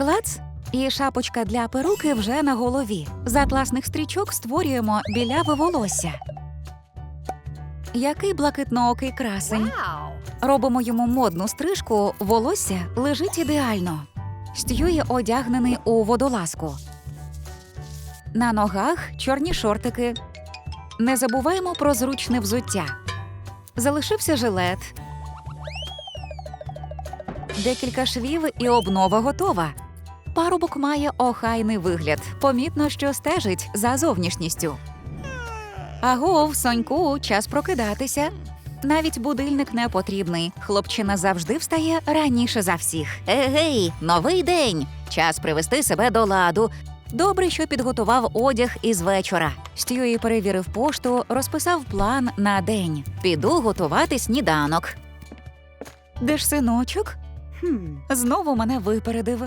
Клац і шапочка для перуки вже на голові. З атласних стрічок створюємо біляве волосся. Який блакитноокий красень. Робимо йому модну стрижку, волосся лежить ідеально. Стюї одягнений у водолазку. На ногах чорні шортики. Не забуваємо про зручне взуття. Залишився жилет. Декілька швів і обнова готова. Парубок має охайний вигляд. Помітно, що стежить за зовнішністю. Агов, соньку, час прокидатися. Навіть будильник не потрібний. Хлопчина завжди встає раніше за всіх. Егей, новий день. Час привести себе до ладу. Добре, що підготував одяг із вечора. Стюї перевірив пошту, розписав план на день. Піду готувати сніданок. Де ж синочок? Знову мене випередив.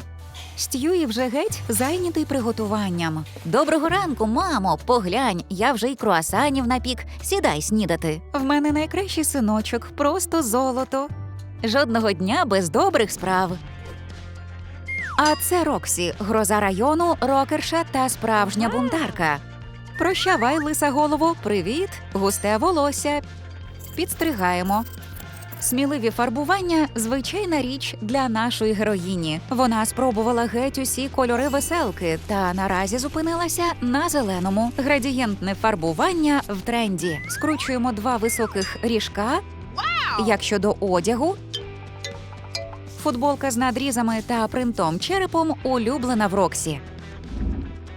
Стюї вже геть зайнятий приготуванням. Доброго ранку, мамо. Поглянь, я вже й круасанів напік. Сідай снідати. В мене найкращий синочок, просто золото. Жодного дня без добрих справ. А це Роксі, гроза району, рокерша та справжня бунтарка. Прощавай, лиса голову, привіт, густе волосся. Підстригаємо. Сміливі фарбування звичайна річ для нашої героїні. Вона спробувала геть усі кольори веселки та наразі зупинилася на зеленому. Градієнтне фарбування в тренді. Скручуємо два високих ріжка. Як щодо одягу, футболка з надрізами та принтом черепом улюблена в Роксі.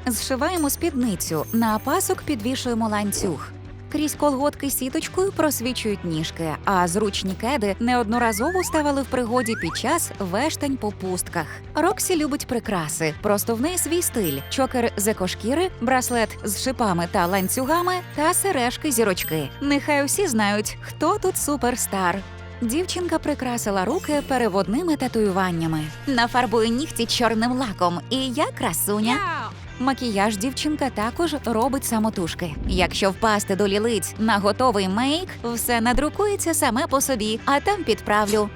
Зшиваємо спідницю. На пасок підвішуємо ланцюг. Крізь колготки сіточкою просвічують ніжки, а зручні кеди неодноразово ставили в пригоді під час вештань по пустках. Роксі любить прикраси, просто в неї свій стиль: чокер з екошкіри, браслет з шипами та ланцюгами та сережки зірочки. Нехай усі знають, хто тут суперстар. Дівчинка прикрасила руки переводними татуюваннями. Нафарбує нігті чорним лаком, і я красуня. Макіяж дівчинка також робить самотужки. Якщо впасти до лілиць на готовий мейк, все надрукується саме по собі, а там підправлю.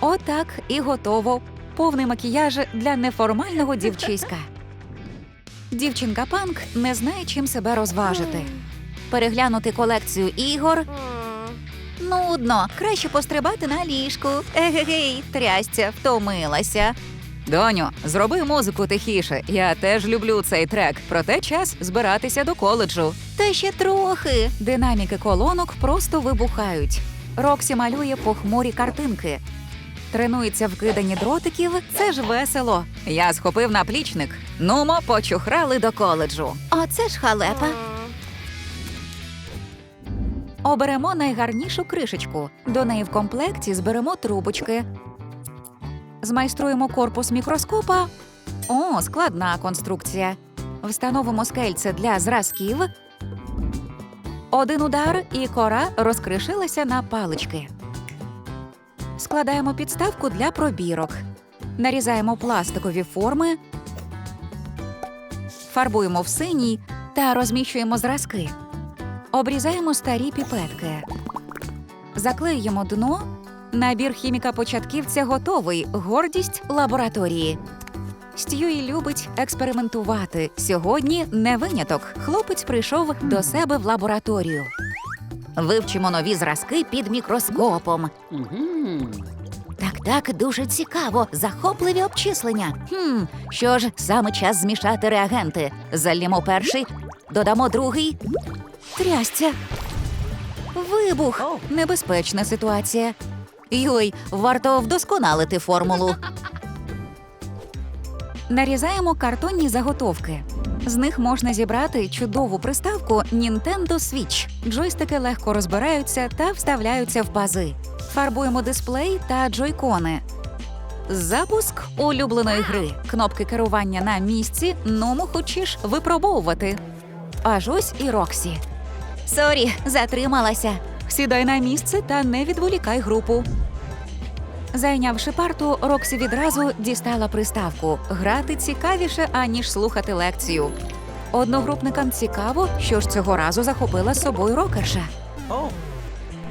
Отак і готово. Повний макіяж для неформального дівчиська. Дівчинка панк не знає, чим себе розважити. Переглянути колекцію ігор. Нудно, краще пострибати на ліжку. Егегей, трясця, втомилася. Доню, зроби музику тихіше. Я теж люблю цей трек. Проте час збиратися до коледжу. Та ще трохи. Динаміки колонок просто вибухають. Роксі малює похмурі картинки. Тренується в киданні дротиків. Це ж весело. Я схопив наплічник. Нумо, почухрали до коледжу. Оце ж халепа. Оберемо найгарнішу кришечку. До неї в комплекті зберемо трубочки. Змайструємо корпус мікроскопа. О, складна конструкція. Встановимо скельце для зразків. Один удар, і кора розкришилася на палички. Складаємо підставку для пробірок. Нарізаємо пластикові форми. Фарбуємо в синій та розміщуємо зразки. Обрізаємо старі піпетки. Заклеюємо дно. Набір хіміка початківця готовий. Гордість лабораторії. Стюї любить експериментувати. Сьогодні не виняток. Хлопець прийшов до себе в лабораторію. Вивчимо нові зразки під мікроскопом. Так, так, дуже цікаво. Захопливі обчислення. Хм, що ж, саме час змішати реагенти. Зальємо перший, додамо другий. Трясця. Вибух. Небезпечна ситуація. Йой, варто вдосконалити формулу. Нарізаємо картонні заготовки. З них можна зібрати чудову приставку Nintendo Switch. Джойстики легко розбираються та вставляються в пази. Фарбуємо дисплей та джойкони. Запуск улюбленої гри. Кнопки керування на місці. Ному хочеш випробовувати. Аж ось і Роксі. Сорі, затрималася. Сідай на місце та не відволікай групу. Зайнявши парту, Роксі відразу дістала приставку. Грати цікавіше, аніж слухати лекцію. Одногрупникам цікаво, що ж цього разу захопила з собою рокерша.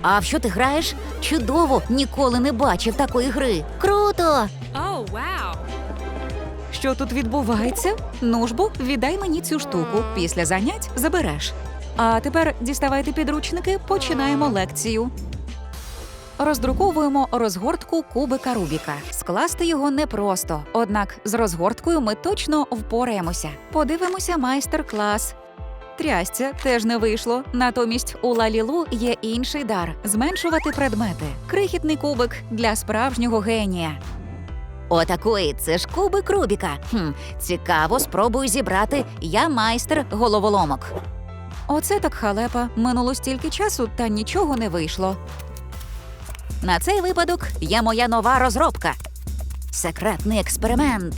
А в що ти граєш? Чудово! Ніколи не бачив такої гри. Круто! Oh, wow. Що тут відбувається? Ну ж бо, віддай мені цю штуку. Після занять забереш. А тепер діставайте підручники, починаємо лекцію. Роздруковуємо розгортку кубика Рубіка. Скласти його непросто, однак з розгорткою ми точно впораємося. Подивимося майстер-клас. Трясця теж не вийшло. Натомість у Лалілу є інший дар зменшувати предмети. Крихітний кубик для справжнього генія. Отакої, це ж кубик Рубіка. Хм, цікаво, спробую зібрати. Я майстер головоломок. Оце так халепа. Минуло стільки часу, та нічого не вийшло. На цей випадок є моя нова розробка. Секретний експеримент.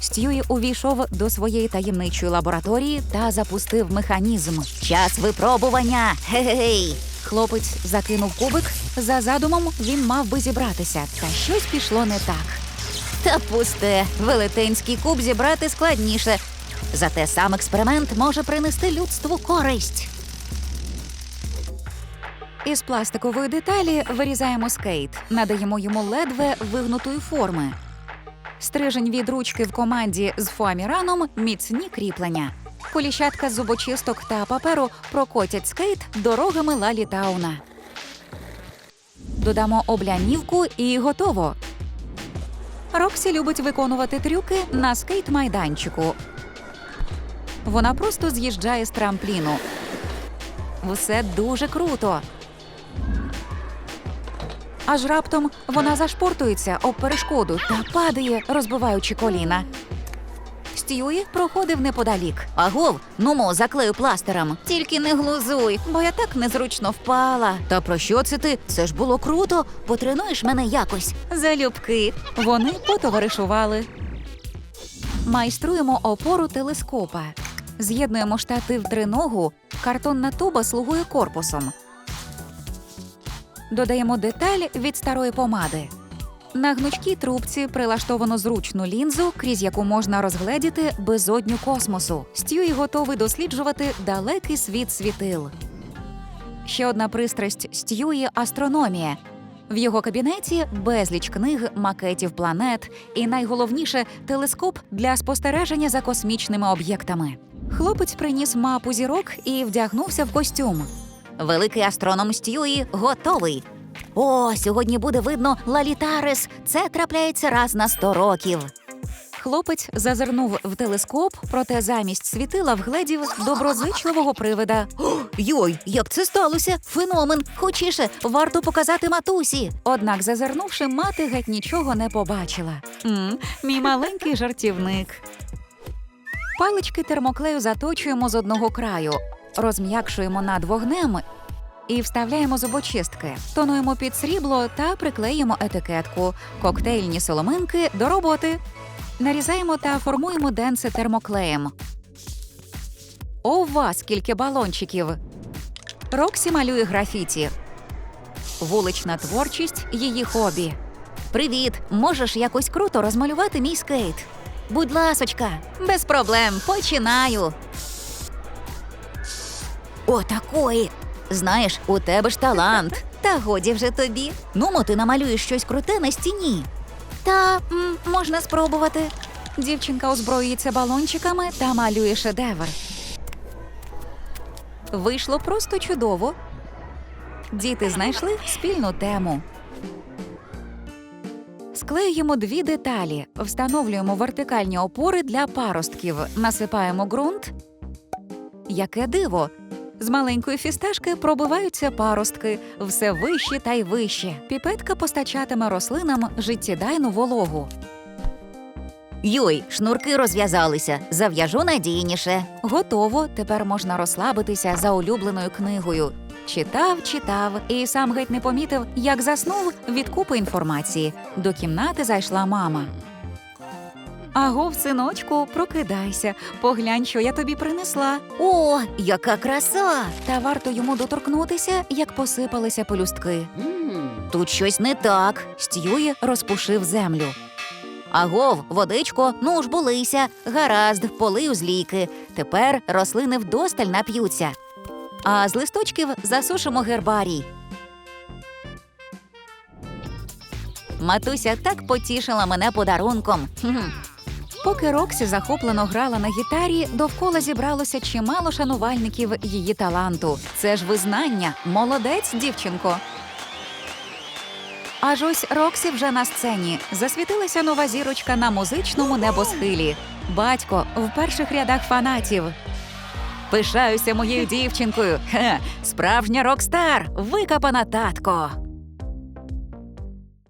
Стюї увійшов до своєї таємничої лабораторії та запустив механізм. Час випробування. Гей-гей. Хлопець закинув кубик. За задумом він мав би зібратися, та щось пішло не так. Та пусте, велетенський куб зібрати складніше. Зате сам експеримент може принести людству користь. Із пластикової деталі вирізаємо скейт, надаємо йому ледве вигнутої форми. Стрижень від ручки в команді з фоаміраном міцні кріплення. Коліщатка з зубочисток та паперу прокотять скейт дорогами Лалі Тауна. Додамо облянівку і готово. Роксі любить виконувати трюки на скейт-майданчику. Вона просто з'їжджає з трампліну. Все дуже круто. Аж раптом вона зашпортується об перешкоду та падає, розбиваючи коліна. Стюї проходив неподалік. Агов, нумо, заклею пластером. Тільки не глузуй. бо я так незручно впала. Та про що це ти? Це ж було круто. Потренуєш мене якось. Залюбки. Вони потоваришували. Майструємо опору телескопа. З'єднуємо штатив триногу, картонна туба слугує корпусом. Додаємо деталь від старої помади. На гнучкій трубці прилаштовано зручну лінзу, крізь яку можна розгледіти безодню космосу. Стюї готовий досліджувати далекий світ світил. Ще одна пристрасть Стюї астрономія. В його кабінеті безліч книг, макетів планет і найголовніше телескоп для спостереження за космічними об'єктами. Хлопець приніс мапу зірок і вдягнувся в костюм. Великий астроном Стюї готовий. О, сьогодні буде видно Лалітарес. Це трапляється раз на сто років. Хлопець зазирнув в телескоп, проте замість світила вгледів доброзичливого привида. Йой, як це сталося? Феномен. Хочіше, варто показати матусі. Однак, зазирнувши, мати геть нічого не побачила. м мій маленький жартівник. Палички термоклею заточуємо з одного краю, розм'якшуємо над вогнем і вставляємо зубочистки. Тонуємо під срібло та приклеїмо етикетку. Коктейльні соломинки до роботи. Нарізаємо та формуємо денце термоклеєм. Ова, скільки балончиків! Роксі малює графіті. Вулична творчість її хобі. Привіт, можеш якось круто розмалювати мій скейт? Будь ласочка, без проблем, починаю. О, такої. Знаєш, у тебе ж талант. Та годі вже тобі. Нумо, ти намалюєш щось круте на стіні. Та м, можна спробувати. Дівчинка озброюється балончиками та малює шедевр. Вийшло просто чудово. Діти знайшли спільну тему. Склеюємо дві деталі, встановлюємо вертикальні опори для паростків, насипаємо ґрунт. Яке диво! З маленької фісташки пробиваються паростки все вище та й вище. Піпетка постачатиме рослинам життєдайну вологу. Йой, шнурки розв'язалися. Зав'яжу надійніше. Готово, тепер можна розслабитися за улюбленою книгою. Читав, читав і сам геть не помітив, як заснув від купи інформації. До кімнати зайшла мама. Агов, синочку, прокидайся, поглянь, що я тобі принесла. О, яка краса! Та варто йому доторкнутися, як посипалися пелюстки. Тут щось не так. Стюї розпушив землю. Агов, водичко, ну ж болися. Гаразд, полию з ліки. Тепер рослини вдосталь нап'ються. А з листочків засушимо гербарій. Матуся так потішила мене подарунком. Поки Роксі захоплено грала на гітарі, довкола зібралося чимало шанувальників її таланту. Це ж визнання. Молодець, дівчинко. Аж ось Роксі вже на сцені. Засвітилася нова зірочка на музичному небосхилі. Батько в перших рядах фанатів. Пишаюся моєю дівчинкою. Ха, справжня рокстар, викопана татко.